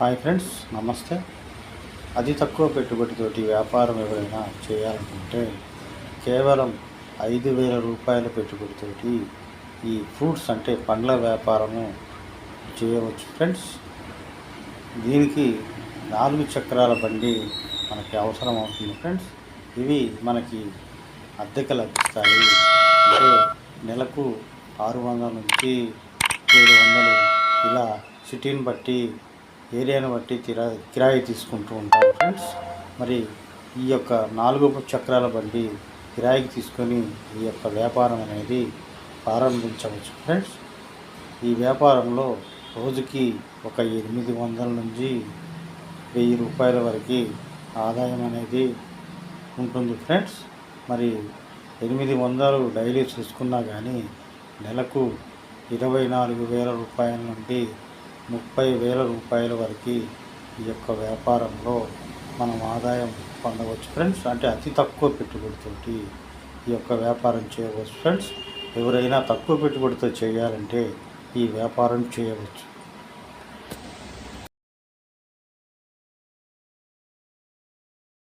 Hi friends నమస్తే. అతి తక్కువ పెట్టుబడితోటి వ్యాపారం ఎవరైనా చేయాలనుకుంటే కేవలం ఐదు వేల రూపాయల పెట్టుబడితోటి ఈ ఫ్రూట్స్ అంటే పండ్ల వ్యాపారము చేయవచ్చు ఫ్రెండ్స్. దీనికి నాలుగు చక్రాల బండి మనకి అవసరం అవుతుంది ఫ్రెండ్స్. ఇవి మనకి అద్దెకు లభిస్తాయి. అంటే నెలకు ఆరు వందల నుంచి ఏడు వందలు ఇలా సిటీని బట్టి ఏరియాను బట్టి కిరా కిరాయి తీసుకుంటూ ఉంటాం ఫ్రెండ్స్ మరి ఈ యొక్క నాలుగు చక్రాల బండి కిరాయికి తీసుకొని ఈ యొక్క వ్యాపారం అనేది ప్రారంభించవచ్చు ఫ్రెండ్స్ ఈ వ్యాపారంలో రోజుకి ఒక ఎనిమిది వందల నుంచి వెయ్యి రూపాయల వరకు ఆదాయం అనేది ఉంటుంది ఫ్రెండ్స్ మరి ఎనిమిది వందలు డైలీ చూసుకున్నా కానీ నెలకు ఇరవై నాలుగు వేల రూపాయల నుండి ముప్పై వేల రూపాయల వరకు ఈ యొక్క వ్యాపారంలో మనం ఆదాయం పొందవచ్చు. ఫ్రెండ్స్ అంటే అతి తక్కువ పెట్టుబడితోటి ఈ యొక్క వ్యాపారం చేయవచ్చు. ఫ్రెండ్స్ ఎవరైనా తక్కువ పెట్టుబడితో చేయాలంటే ఈ వ్యాపారం చేయవచ్చు.